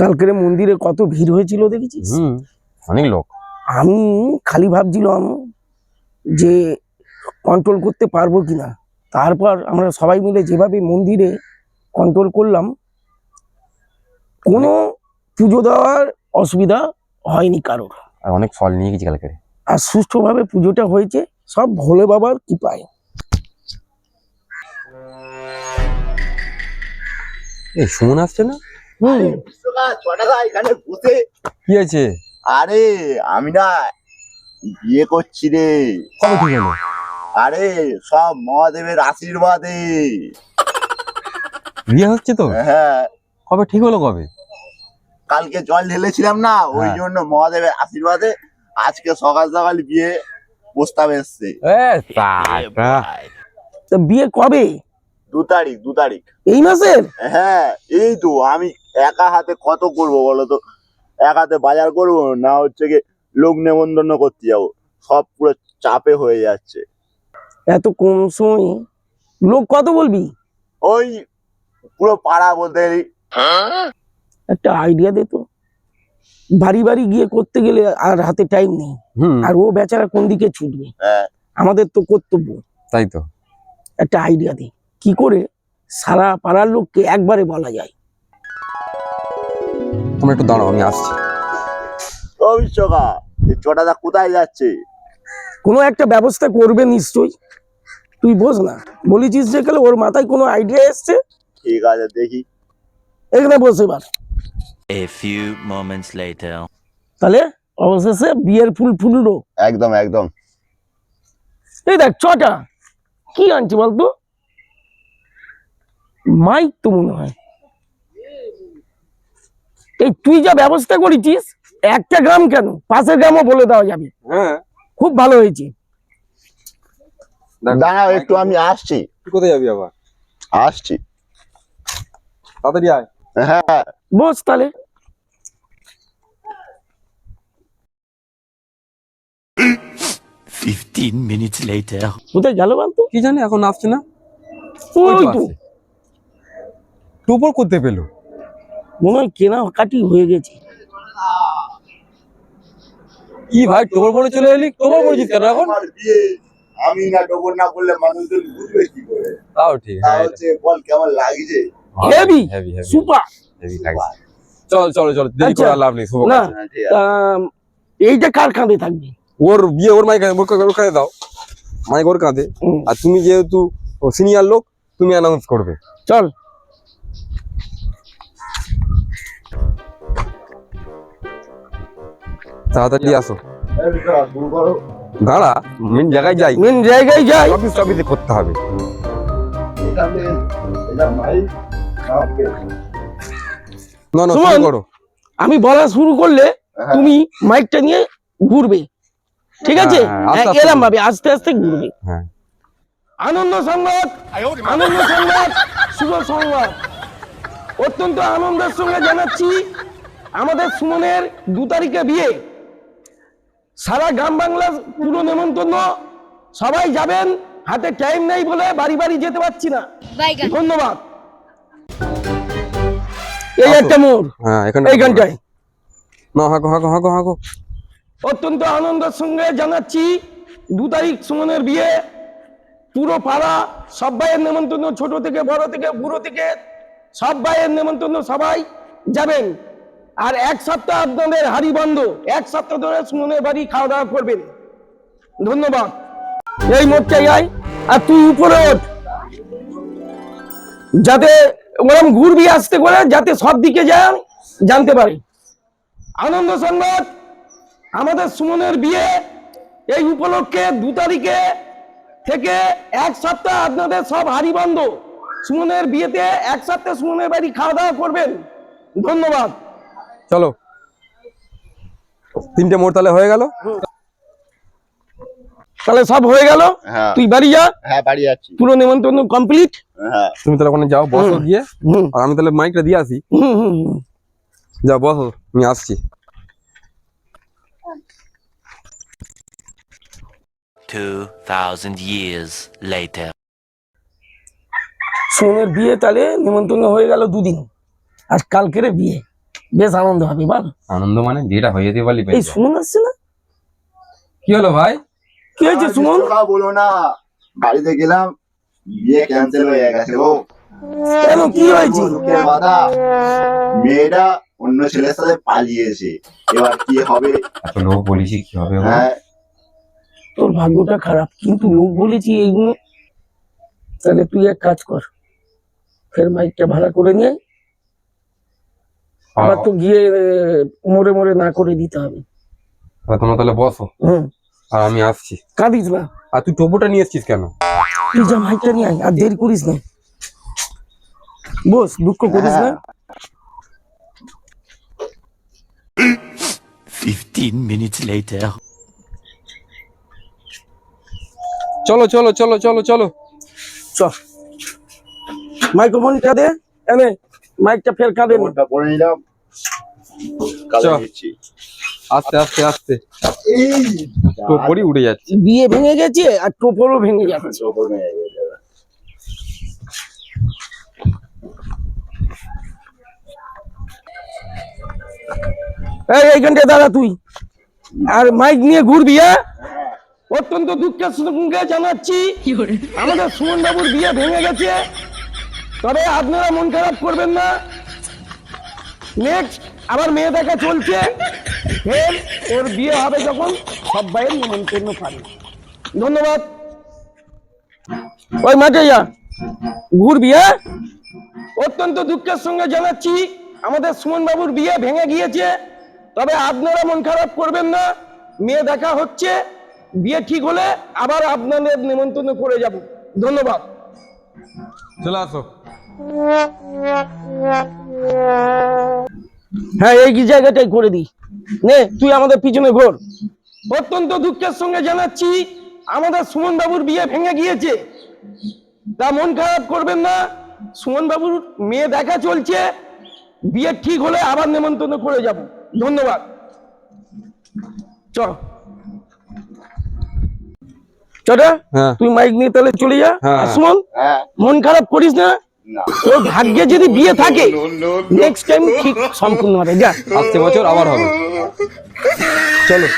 কালকের মন্দিরে কত ভিড় হয়েছিল দেখেছিস? হুম অনেক লোক। আমি খালি ভাবছিলাম যে কন্ট্রোল করতে পারব কিনা। তারপর আমরা সবাই মিলে যেভাবে মন্দিরে কন্ট্রোল করলাম কোনো পুজো দেওয়ার অসুবিধা হয়নি কারোর। আর অনেক ফল নিয়ে গেছি কালকে আর সুষ্ঠুভাবে পুজোটা হয়েছে সব ভোলে বাবার কৃপায়। এই সুমন আসছে না? হুম বিশ্বকাপ ছটাকা এখানে বসে। কি আছে আরে আমি না বিয়ে করছি রে। কবে ঠিক হলো? আরে সব মহাদেবের আশীর্বাদে। বিয়ে হচ্ছে তো? হ্যাঁ। কবে ঠিক হলো কবে? কালকে জল ঢেলেছিলাম না ওই হ্যাঁ। জন্য মহাদেবের আশীর্বাদে আজকে সকাল সকাল বিয়ে প্রস্তাব এসছে। বিয়ে কবে? দু তারিখ দু তারিখ। এই মাসের? হ্যাঁ এই তো আমি একা হাতে কত করব বলো তো এক হাতে বাজার করব না হচ্ছে কি লোক নেমন্তন্ন করতে যাব। সব পুরো চাপে হয়ে যাচ্ছে। এত কম সময় লোক কত বলবি? ওই পুরো পাড়া বলতে গেলি। একটা আইডিয়া দে তো। বাড়ি বাড়ি গিয়ে করতে গেলে আর হাতে টাইম নেই। হুম। আর ও বেচারা কোন দিকে ছুটবে? হ্যাঁ। আমাদের তো কর্তব্য। তাই তো। একটা আইডিয়া দে। কি করে সারা পাড়ার লোককে একবারে বলা যায়? তোমরা একটু দাঁড়াও আমি আসছি। ও বিশ্বকা এই চটাদা কোথায় যাচ্ছে? কোনো একটা ব্যবস্থা করবে নিশ্চয়ই। তুই বোঝ না বলেছিস যে গেলে ওর মাথায় কোনো আইডিয়া এসছে? ঠিক আছে দেখি। এখানে বসে এবার। A few moments later. তাহলে অবশেষে বিয়ের ফুল ফুললো। একদম একদম। এই দেখ ছটা কি আনছি বলতো? মাইক তো মনে হয়। এই তুই যা ব্যবস্থা করেছিস একটা গ্রাম কেন? পাশের গ্রামও বলে দেওয়া যাবে। হ্যাঁ। খুব ভালো হয়েছে। দাঁড়াও একটু আমি আসছি। কোথায় যাবি আবার? আসছি। তাড়াতাড়ি আয়। হ্যাঁ। বস তাহলে। Fifteen minutes later. কোথায় গেল বলতো? কি জানি এখন আসছে না? ওই তো। তো করতে পেল? মনে হয় কেনা কাটি হয়ে গেছে। কি ভাই টোপর পরে চলে এলি? টোপর পরেছিস কেন এখন? আমি না ডবল না করলে মানুষজন বুঝবে কি করে? তাও ঠিক হ্যাঁ। হচ্ছে বল কেমন লাগছে? Heavy heavy heavy super heavy লাগছে। চল চলো চলো দেরি আচ্ছা। করে লাভ নেই শুভ না কাজে। হ্যাঁ। এইটা কার কাঁধে থাকবে? ওর বিয়ে ওর মাইক ওর ওর কাঁধে দাও। মাইক ওর কাঁধে। আর তুমি যেহেতু সিনিয়র লোক তুমি অ্যানাউন্স করবে। চল। তাড়াতাড়ি আসো। দাঁড়া মেন জায়গায় যাই। মেন জায়গায় যাই। অফিস অফিসে করতে হবে। না না শুরু করো। আমি বলা শুরু করলে হ্যাঁ। তুমি মাইকটা নিয়ে ঘুরবে। ঠিক আছে? হ্যাঁ, আস্তে হ্যাঁ, আস্তে এরম ঘুরবে। ভাবে আস্তে আস্তে ঘুরবে। হ্যাঁ। আনন্দ সংবাদ আনন্দ সংবাদ শুভ সংবাদ। অত্যন্ত আনন্দের সঙ্গে জানাচ্ছি আমাদের সুমনের দু তারিখে বিয়ে। সারা গ্রাম বাংলা পুরো নেমন্তন্ন। সবাই যাবেন হাতে টাইম নেই বলে বাড়ি বাড়ি যেতে পারছি না। ধন্যবাদ। এই একটা মোড়। হ্যাঁ এইখানটায় না হাঁকো হাঁকো হাঁকো হাঁকো। অত্যন্ত আনন্দের সঙ্গে জানাচ্ছি দু তারিখ সুমনের বিয়ে। পুরো পাড়া সব ভাইয়ের নেমন্তন্ন ছোট থেকে বড় থেকে বুড়ো থেকে সব ভাইয়ের নেমন্তন্ন সবাই যাবেন। আর এক সপ্তাহ আপনাদের হাড়ি বন্ধ। এক সপ্তাহ ধরে সুমনের বাড়ি খাওয়া দাওয়া করবেন। ধন্যবাদ। এই মোটটাই আয় আর তুই উপরে ওঠ। যাতে ওরম ঘুরবি আসতে করে, যাতে সব দিকে যান, জানতে পারি। আনন্দ সংবাদ, আমাদের সুমনের বিয়ে এই উপলক্ষে দু তারিখে থেকে এক সপ্তাহ আপনাদের সব হাড়ি বন্ধ। সুমনের বিয়েতে এক সপ্তাহ সুমনের বাড়ি খাওয়া দাওয়া করবেন। ধন্যবাদ। চলো। তিনটে মোড় তাহলে হয়ে গেল। তাহলে সব হয়ে গেল? হ্যাঁ। তুই বাড়ি যা। হ্যাঁ বাড়ি যাচ্ছি পুরো নেমন্তন্ন কমপ্লিট হ্যাঁ। তুমি তাহলে ওখানে যাও বসো। গিয়ে। আর আমি তাহলে মাইকটা দিয়ে আসি। যাও বসো আমি আসছি। Two thousand years later. সুমনের বিয়ে তাহলে নেমন্তন্ন হয়ে গেল দুদিন। আর কালকেরে বিয়ে। বেশ আনন্দ হবে বল। আনন্দ মানে বিয়েটা হয়ে যেতে পারলি এই সুমন আসছে না? কি হলো ভাই? কি হয়েছে সুমন? বলো না। বাড়িতে গেলাম বিয়ে ক্যান্সেল হয়ে গেছে ও কেন কি হয়েছে? দুঃখের মেয়েটা অন্য ছেলের সাথে পালিয়েছে। এবার কি হবে? এত লোক বলিস কি হবে হ্যাঁ। তোর ভাগ্যটা খারাপ কিন্তু লোক বলেছি এইগুলো। তাহলে তুই এক কাজ কর ফের বাইকটা ভাড়া করে নিয়ে। আবার তো গিয়ে মোড়ে মোড়ে না করে দিতে হবে। তোমরা তাহলে বসো। হুম। আর আমি আসছি। কাঁদিস না আর তুই টোবোটা নিয়ে এসছিস কেন? তুই যা ভাইটা নিয়ে আয় আর দেরি করিস না। বস দুঃখ করিস না। Fifteen minutes later. চলো চলো চলো চলো চলো। চ মাইক্রোফোনটা দে এনে। মাইকটা ফের কাঁদে করে নিলাম। আস্তে আস্তে আস্তে। টোপরই উড়ে যাচ্ছে। বিয়ে ভেঙে গেছে আর টোপরও ভেঙে যাচ্ছে। ওপর মেয়ে গেছে। এই এইখানটা দাঁড়া তুই। আর মাইক নিয়ে ঘুরবি হ্যাঁ? অত্যন্ত দুঃখের সঙ্গে জানাচ্ছি। আমাদের সুমন বাবুর বিয়ে ভেঙে গেছে। তবে আপনারা মন খারাপ করবেন না। নেক্সট আবার মেয়ে দেখা চলছে। ফের ওর বিয়ে হবে যখন সবাই নিমন্ত্রণ পাবে। ধন্যবাদ। ওই মাঠে যা। ঘুরবি হ্যাঁ? অত্যন্ত দুঃখের সঙ্গে জানাচ্ছি আমাদের সুমন বাবুর বিয়ে ভেঙে গিয়েছে। তবে আপনারা মন খারাপ করবেন না। মেয়ে দেখা হচ্ছে। বিয়ে ঠিক হলে আবার আপনাদের নিমন্ত্রণ করে যাব। ধন্যবাদ। চলে আসো। হ্যাঁ এই কি জায়গাটাই করে দিই? নে তুই আমাদের পিছনে ঘোর। অত্যন্ত দুঃখের সঙ্গে জানাচ্ছি আমাদের সুমন বাবুর বিয়ে ভেঙে গিয়েছে। তা মন খারাপ করবেন না সুমন বাবুর মেয়ে দেখা চলছে বিয়ে ঠিক হলে আবার নেমন্তন্ন করে যাব। ধন্যবাদ। চ চটা হ্যাঁ। তুই মাইক নিয়ে তাহলে চলে যা। হ্যাঁ। সুমন হ্যাঁ। মন খারাপ করিস না। তোর ভাগ্যে যদি বিয়ে থাকে নেক্সট টাইম ঠিক সম্পূর্ণ হবে। যা আসছে বছর আবার হবে। চলো।